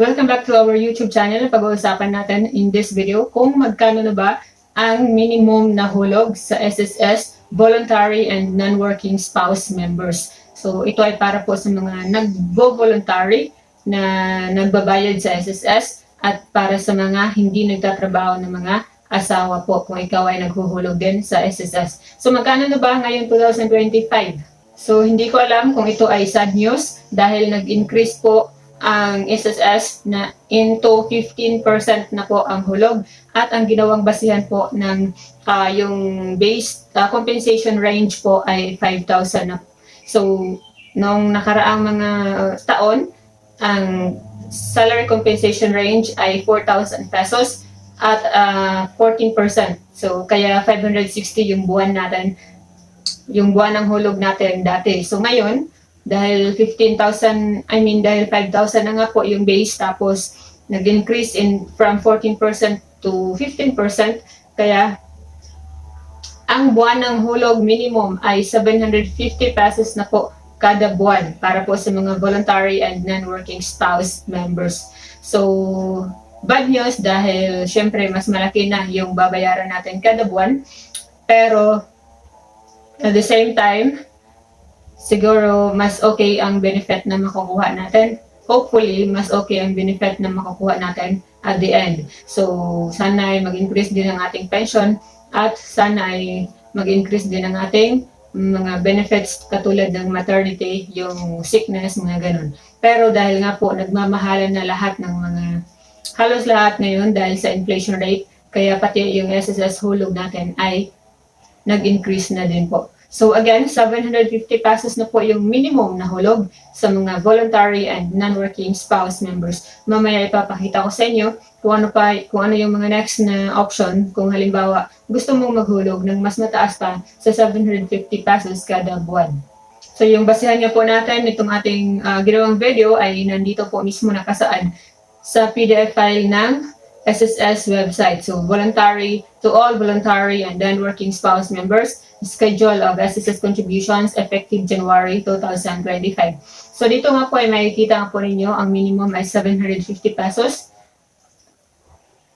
Welcome back to our YouTube channel. Pag-uusapan natin in this video kung magkano na ba ang minimum na hulog sa SSS voluntary and non-working spouse members. So ito ay para po sa mga nagbo-voluntary na nagbabayad sa SSS at para sa mga hindi nagtatrabaho ng mga asawa po kung ikaw ay naghuhulog din sa SSS. So magkano na ba ngayon 2025? So hindi ko alam kung ito ay sad news dahil nag-increase po ang SSS na into 15% na po ang hulog at ang ginawang basihan po ng ah, yung base ah, compensation range po ay 5,000 na. So nung nakaraang mga taon ang salary compensation range ay 4,000 pesos at ah, 14%. So kaya 560 yung buwan natin yung buwan ng hulog natin dati. So ngayon, dahil 15,000, I mean dahil 5,000 na nga po yung base tapos nag-increase in from 14% to 15%, kaya ang buwan ng hulog minimum ay 750 pesos na po kada buwan para po sa mga voluntary and non-working spouse members. So, bad news dahil syempre mas malaki na yung babayaran natin kada buwan. Pero at the same time, siguro mas okay ang benefit na makukuha natin. Hopefully, mas okay ang benefit na makukuha natin at the end. So, sana ay mag-increase din ang ating pension at sana ay mag-increase din ang ating mga benefits katulad ng maternity, yung sickness, mga ganun. Pero dahil nga po nagmamahalan na lahat ng mga, halos lahat ngayon dahil sa inflation rate, kaya pati yung SSS hulog natin ay nag-increase na din po. So again, 750 pesos na po yung minimum na hulog sa mga voluntary and non-working spouse members. Mamaya ipapakita ko sa inyo kung ano pa kung ano yung mga next na option kung halimbawa gusto mong maghulog ng mas mataas pa sa 750 pesos kada buwan. So yung basihan nga po natin itong ating ah, ginawang video ay nandito po mismo nakasaad sa PDF file ng SSS website. So, voluntary to all voluntary and then working spouse members, schedule of SSS contributions effective January 2025. So, dito nga po ay makikita nga po ninyo ang minimum ay 750 pesos.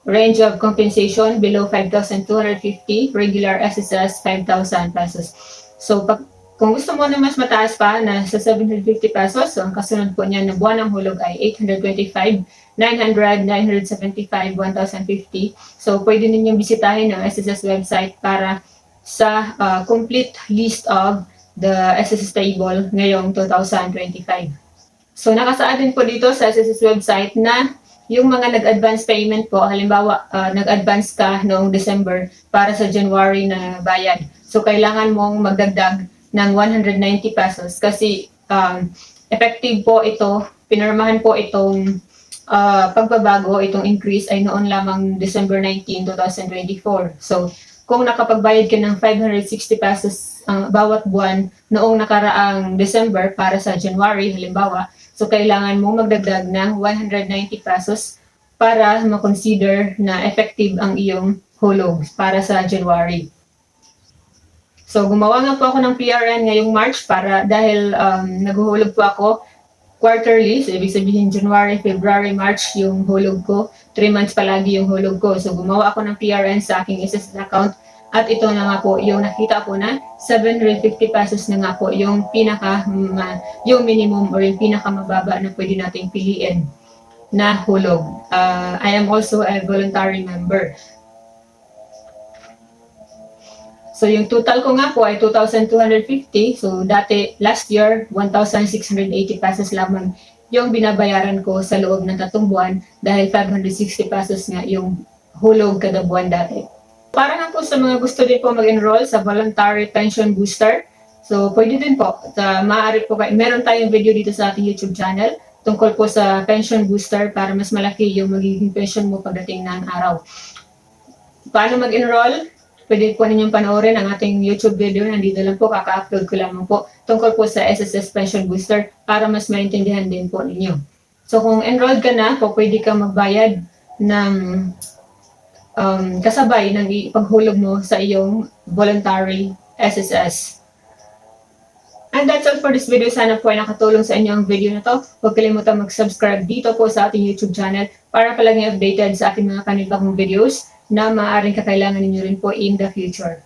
Range of compensation below 5,250, regular SSS 5,000 pesos. So, pag, kung gusto mo na mas mataas pa na sa 750 pesos, so ang kasunod po niya na buwan ng hulog ay 825 900, 975, 1,050. So, pwede ninyong bisitahin ang SSS website para sa uh, complete list of the SSS table ngayong 2025. So, nakasaad din po dito sa SSS website na yung mga nag-advance payment po, halimbawa, uh, nag-advance ka noong December para sa January na bayad. So, kailangan mong magdagdag ng 190 pesos kasi um, effective po ito, pinirmahan po itong uh, pagbabago, itong increase ay noon lamang December 19, 2024. So, kung nakapagbayad ka ng 560 pesos ang bawat buwan noong nakaraang December para sa January, halimbawa, so kailangan mong magdagdag ng 190 pesos para ma-consider na effective ang iyong hulog para sa January. So, gumawa nga po ako ng PRN ngayong March para dahil um, naghuhulog po ako quarterly, so ibig sabihin January, February, March yung hulog ko. Three months palagi yung hulog ko. So gumawa ako ng PRN sa aking SSS account at ito na nga po yung nakita ko na 750 pesos na nga po yung pinaka ma, yung minimum or yung pinaka mababa na pwede nating piliin na hulog. Uh, I am also a voluntary member. So yung total ko nga po ay 2,250. So dati last year 1,680 pesos lamang yung binabayaran ko sa loob ng tatlong buwan dahil 560 pesos nga yung hulog kada buwan dati. Para nga po sa mga gusto din po mag-enroll sa voluntary pension booster, so pwede din po. Sa maaari po kayo, meron tayong video dito sa ating YouTube channel tungkol po sa pension booster para mas malaki yung magiging pension mo pagdating ng araw. Paano mag-enroll? Pwede po ninyong panoorin ang ating YouTube video. Nandito lang po, kaka-upload ko lamang po tungkol po sa SSS Pension Booster para mas maintindihan din po ninyo. So kung enrolled ka na, po pwede ka magbayad ng um, kasabay ng paghulog mo sa iyong voluntary SSS. And that's all for this video. Sana po ay nakatulong sa inyo ang video na to. Huwag kalimutan mag-subscribe dito po sa ating YouTube channel para palagi updated sa ating mga kanibakong videos na maaaring kakailangan ninyo rin po in the future.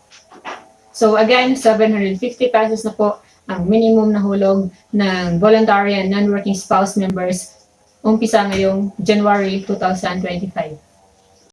So again, 750 pesos na po ang minimum na hulog ng voluntary and non-working spouse members umpisa ngayong January 2025.